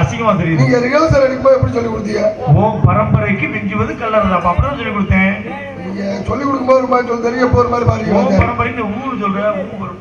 அசிங்கமா தெரியுது. எப்படி சொல்லி கொடுத்தீங்க? உன் பரம்பரைக்கு மிஞ்சுவது கல்லறை அப்ப அப்படிதான் சொல்லி கொடுத்தேன். சொல்லி கொடுக்கும்போது ஒரு மாதிரி சொல்லி மாதிரி பாருங்க உன் பரம்பரைக்கு சொல்றேன் ஊர்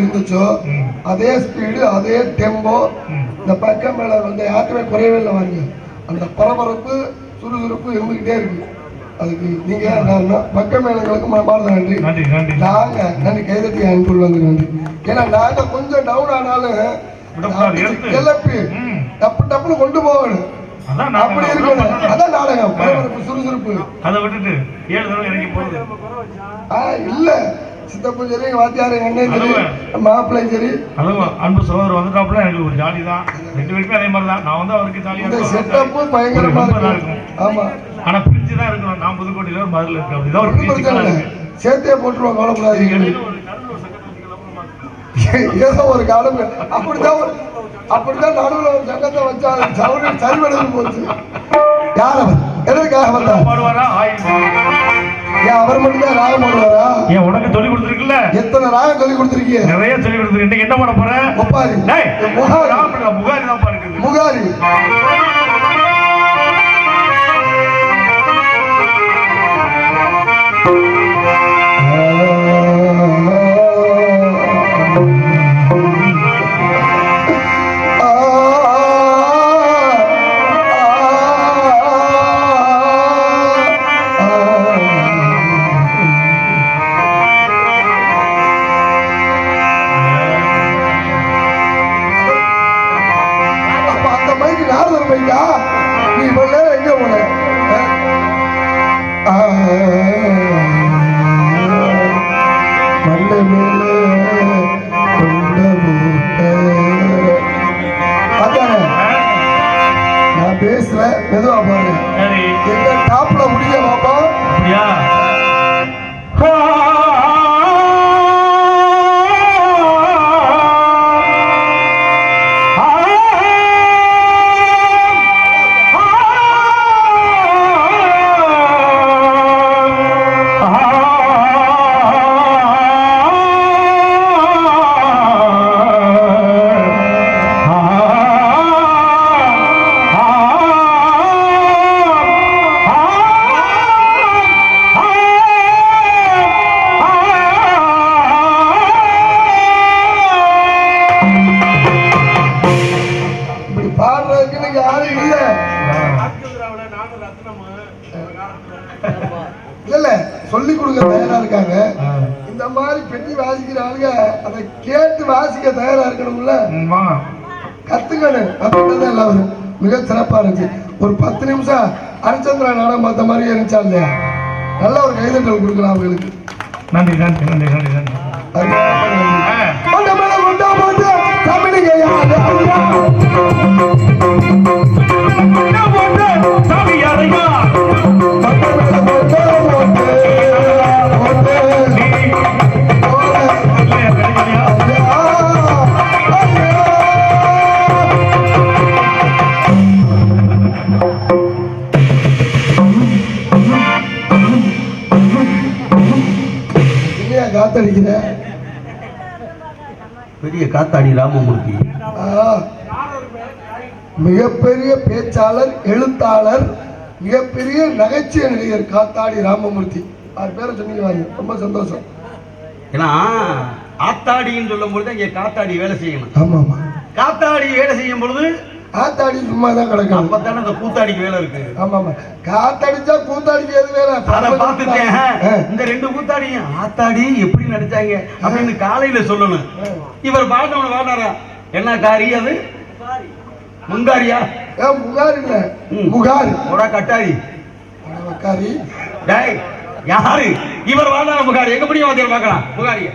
இருந்துச்சோ. அதே ஸ்பீடு அதே டெம்போ. இந்த பக்கம் மேல வந்து யாருமே குறையவே இல்லை வாங்க அந்த பரபரப்பு சுறுசுறுப்பு இருந்துகிட்டே இருக்கு. அதுக்கு நீங்க பக்க மேளங்களுக்கு மனமார்ந்த நன்றி. நாங்க நன்றி. கைதட்டி அன்புள்ளவங்க நன்றி. ஏன்னா நாங்க கொஞ்சம் டவுன் ஆனாலும். கிளப்பி. டப்பு டப்புன்னு கொண்டு போகணும். அப்படி இருக்கணும். அதான் நாடகம் பரபரப்பு சுறுசுறுப்பு. அதை விட்டுட்டு ஏழு தடவை இறங்கி போகுது. இல்ல. சித்தப்பும் சரி வாத்தியார் எங்க சரி. மாப்பிள்ளையும் சரி. அதுவும் அன்பு சகோதரர் வந்துட்டாப்புல எனக்கு ஒரு ஜாலி தான். ரெண்டு பேருமே அதே மாதிரி தான். நான் வந்து அவருக்கு ஜாலியா இந்த இருக்கும் செட்டப்பும் பயங்கரமா இருக்கும். ஆமா. ஆனா பிரிச்சு தான் இருக்கணும். நான் புதுக்கோட்டையில ஒரு மதுல இருக்கு அப்படிதான் ஒரு இருக்கு. சேர்த்தே போட்டுருவோம் கவலைப்படாதீங்க. ஏதோ ஒரு காலம் அப்படிதான் அப்படிதான் நடுவுல ஒரு சங்கத்தை வச்சா சவுரி சரிவடைந்து போச்சு. யார் அவர்? எதற்காக வந்தார் ஏன் அவர் மட்டும் தான் ராகம் போடுவாரா? ஏன் உனக்கு சொல்லி கொடுத்துருக்குல்ல? எத்தனை ராகம் சொல்லி கொடுத்துருக்கீங்க? நிறைய சொல்லி கொடுத்துருக்கு இன்னைக்கு என்ன பண்ண போற? ஒப்பாரி. முகாரி. முகாரி தான் பாருக்குது முகாரி. மாதிரி பெட்டி வாசிக்கிற ஆளுங்க அதை கேட்டு வாசிக்க தயாரா இருக்கணும்ல? கத்துக்கணும் மிக சிறப்பா இருந்துச்சு. ஒரு பத்து நிமிஷம் ஹரிச்சந்திரா நாடகம் பார்த்த மாதிரியே இருந்துச்சா இல்லையா? நல்ல ஒரு கைதட்டல் கொடுக்கலாம் அவங்களுக்கு. நன்றி நன்றி நன்றி நன்றி நன்றி. பெரிய காத்தாடி ராமமூர்த்தி. மிகப்பெரிய பேச்சாளர் எழுத்தாளர் மிகப்பெரிய நகைச்சுவை நடிகர் காத்தாடி ராமமூர்த்தி அவர் பேரை சொன்னீங்க. ரொம்ப சந்தோஷம் ஏன்னா ஆத்தாடின்னு சொல்லும் பொழுது இங்கே காத்தாடி வேலை செய்யணும் ஆமா ஆமா காத்தாடி வேலை செய்யும் பொழுது ஆத்தாடி சும்மா தான் கிடக்கும் அப்பதானே அந்த கூத்தாடிக்கு வேலை இருக்கு. ஆமா ஆமா காத்தடிச்சா கூத்தாடிக்கு எது வேலை. அத பார்த்துட்டேன். இந்த ரெண்டு கூத்தாடியும் ஆத்தாடி எப்படி நடிச்சாங்க அப்படின்னு காலையில சொல்லணும். இவர் பாடவன பாடுறாரா என்ன காரி அது? முங்காரியா? ஏ, முகார் இல்ல. முகார். போடா கட்டாரி. முகாரி. டேய் யாரு? இவர் வாழ்ந்தார புகாரி எங்க முடியும் பார்க்கலாம். புகாரிய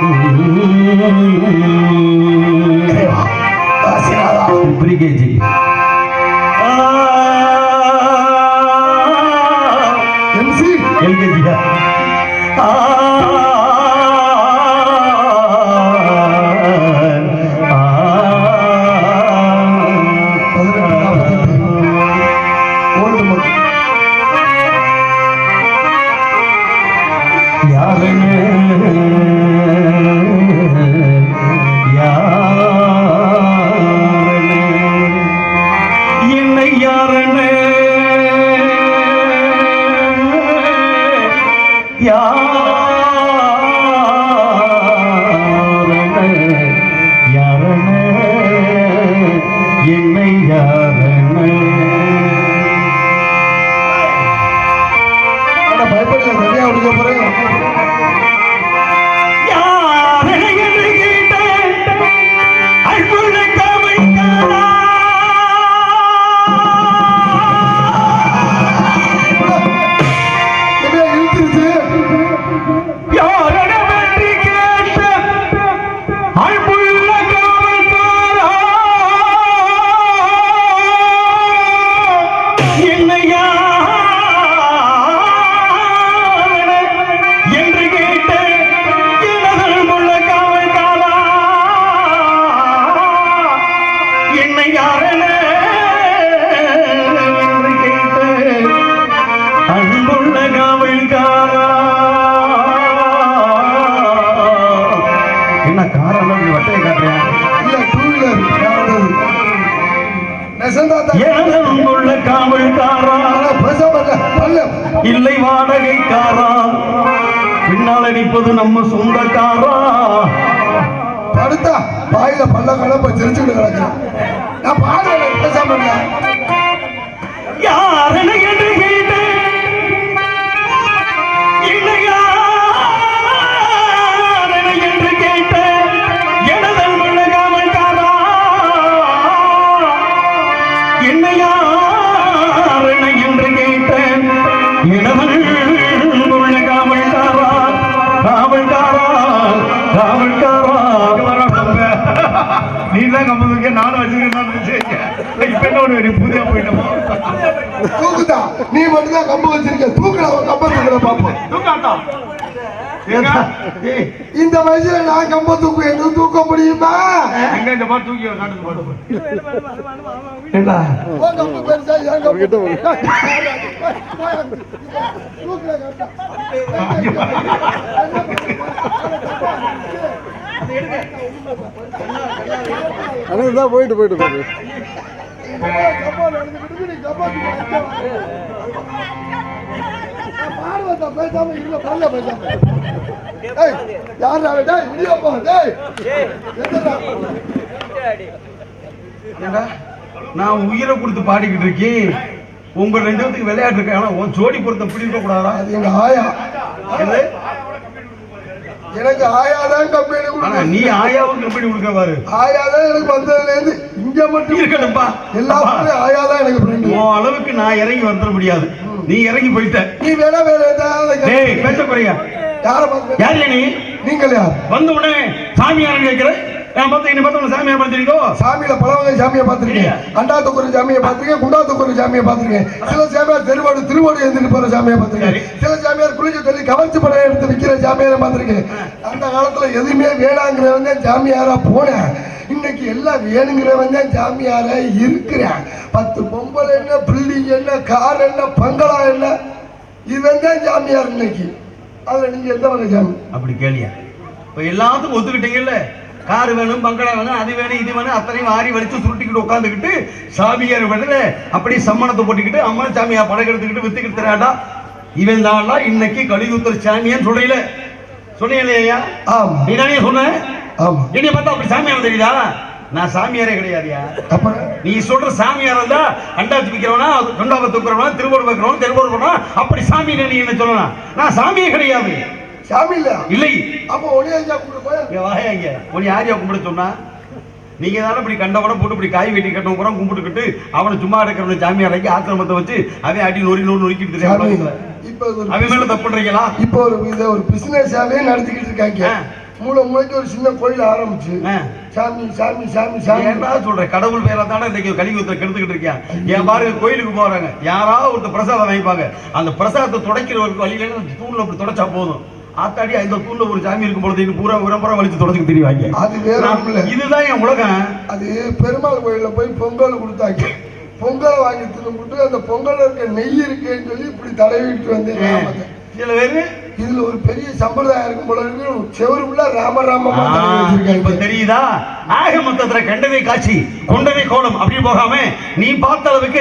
Obrigado. Obrigado. பின்னால் நம்ம சொந்தக்காரா? படுத்தா வாயில பல்ல கலப்ப தெரிஞ்சுக்கிட்டு கிடக்கிறேன். நான் பாடுறேன். கம்பதுக்கு நானும் வச்சிருக்கேன் இப்ப என்ன ஒண்ணு புதிய போயிட்டோம்? தூக்குதா? நீ மட்டும் தான் கம்பு வச்சிருக்க. தூக்குற அவன் கம்ப தூக்குற பாப்போம். தூக்காட்டா ஏய் இந்த வயசுல நான் கம்ப தூக்கு என்ன தூக்க முடியுமா? எங்க இந்த மாதிரி தூக்கி காட்டுக்கு பாட்டு ஏண்டா? உன் கம்பு பெருசா என் கம்பு தூக்குற கரெக்டா. அண்ணா தான் போயிட்டு போயிட்டு போயிட்டு. பேசாம பல்ல? டேய், இடியாப்பா, டேய். நான் உயிரை கொடுத்து பாடிக்கிட்டு இருக்கேன். உங்க ரெண்டு பேத்துக்கு விளையாட்டு இருக்கேன் ஆனா உன் ஜோடி பொருத்தம் இப்படி இருக்க கூடாதா? அது எங்க ஆயா? எனக்கு ஆயாதான் கம்பெனி ஆனா நீ ஆயாவுக்கு எப்படி கொடுக்க பாரு. ஆயாதான் எனக்கு வந்ததுல இருந்து இங்க மட்டும் இருக்கட்டும்பா எல்லா பக்கமும் ஆயாதான் எனக்கு ஃப்ரெண்டு உன் அளவுக்கு நான் இறங்கி வந்துட முடியாது. நீ இறங்கி போயிட்ட. நீ வேணா வேற ஏதாவது டேய் பேச போறியா யார யார் நீ? நீங்கள் யார்? வந்த உடனே சாமியார் கேட்கிற? நான் பார்த்து என்ன பார்த்து சாமியார் பார்த்துருக்கோ சாமியில பல வகை சாமியை பார்த்திருக்கேன். அண்டா தொக்குற சாமியை பார்த்திருக்கேன் குண்டா தொக்குற சாமியை பார்த்திருக்கேன். சில சாமியார் திருவாடு திருவாடு எழுந்துட்டு போற சாமியை பார்த்திருக்கேன். சில சாமியார் குளிக்க சொல்லி கவர்ச்சி படம் எடுத்து விற்கிற சாமியாரை பார்த்திருக்கேன். அந்த காலத்துல எதுவுமே வேணாங்கிறவன் தான் சாமியாரா போனேன். இன்னைக்கு எல்லாம் வேணுங்கிறவன் தான் சாமியாரா இருக்கிறேன். பத்து பொம்பளை என்ன பில்டிங் என்ன கார் என்ன பங்களா என்ன இவன் தான் சாமியார் இன்னைக்கு. அதுல நீங்க எந்த வகை சாமி? அப்படி கேளியா. இப்ப எல்லாத்துக்கும் ஒத்துக்கிட்டீங்கல்ல? கார் வேணும் பங்களா வேணும் அது வேணும் இது வேணும் அத்தனையும் ஆறி வலிச்சு சுருட்டிக்கிட்டு உட்காந்துக்கிட்டு சாமியார் விடல அப்படி சம்மணத்தை போட்டுக்கிட்டு அம்மா சாமியார் படம் எடுத்துக்கிட்டு வித்துக்கிட்டு தராடா இவன் தான்டா இன்னைக்கு கலியுத்தர் சாமியான்னு சொல்றீல சொன்னீங்களே ஐயா? ஆமா. நீ தானே சொன்ன? ஆமா. என்னைய பார்த்தா அப்படி சாமியார் தெரியுதா? நான் சாமியாரே கிடையாதுயா. அப்புறம் நீ சொல்ற சாமியார் இருந்தா அண்டாச்சி விக்கிறவனா ரெண்டாவது தூக்குறவனா திருவோடு வைக்கிறவனா திருவோடு அப்படி சாமி நீ என்ன சொல்லலாம் நான் சாமியே கிடையாது. சாமி இல்ல. இல்லை அப்ப ஒளியா கூட போய்? இங்க வாயா இங்க. உன்னை யாரையா கும்பிட சொன்னா? நீங்க தானே இப்படி கண்டவன போட்டு இப்படி காய் வெட்டி கட்டவன் கூட கும்பிட்டுக்கிட்டு அவனை சும்மா இருக்கிறவன ஜாமியாராக்கி ஆசிரமத்தை வச்சு அவன் அடி நொறி நூறு நொறுக்கிட்டு ஒரு அவன் மேல தப்பு பண்றீங்களா? இப்போ ஒரு இதை ஒரு பிசினஸாவே நடத்திக்கிட்டு இருக்காங்க. மூளை மூளைக்கு ஒரு சின்ன கோயில் ஆரம்பிச்சு. சாமி சாமி சாமி சாமி. ஏன்டா சொல்ற? கடவுள் பேர தானே இன்னைக்கு கலியுகத்தை கெடுத்துக்கிட்டு இருக்கியா? என் பாருங்க கோயிலுக்கு போறாங்க. யாராவது ஒருத்தர் பிரசாதம் வாங்கிப்பாங்க. அந்த பிரசாதத்தை துடைக்கிறவருக்கு வழியில தூண்ல அப்படி துடைச்சா போதும். ஆத்தாடி அந்த தூண்ல ஒரு சாமி இருக்கும் பொழுது இது பூரா உரம்புறம் வலிச்சு தொடச்சுக்கு தெரியுவாங்க அது வேற ஒண்ணும் இல்ல. இதுதான் என் உலகம். அது பெருமாள் கோயில்ல போய் பொங்கல் கொடுத்தாங்க. பொங்கலை வாங்கி தின்னுபிட்டு அந்த பொங்கல்ல இருக்க நெய் இருக்கேன்னு சொல்லி இப்படி தடவிட்டு வந்தேன். சில பேரு இதுல ஒரு பெரிய சம்பிரதாயம் இருக்கும் போல இருக்கு. செவரு உள்ள ராம ராமமா ஆ, தடவி இப்ப தெரியுதா? ஆக மொத்தத்துல கண்டவே காட்சி கொண்டவே கோலம் அப்படி போகாம நீ பார்த்த அளவுக்கு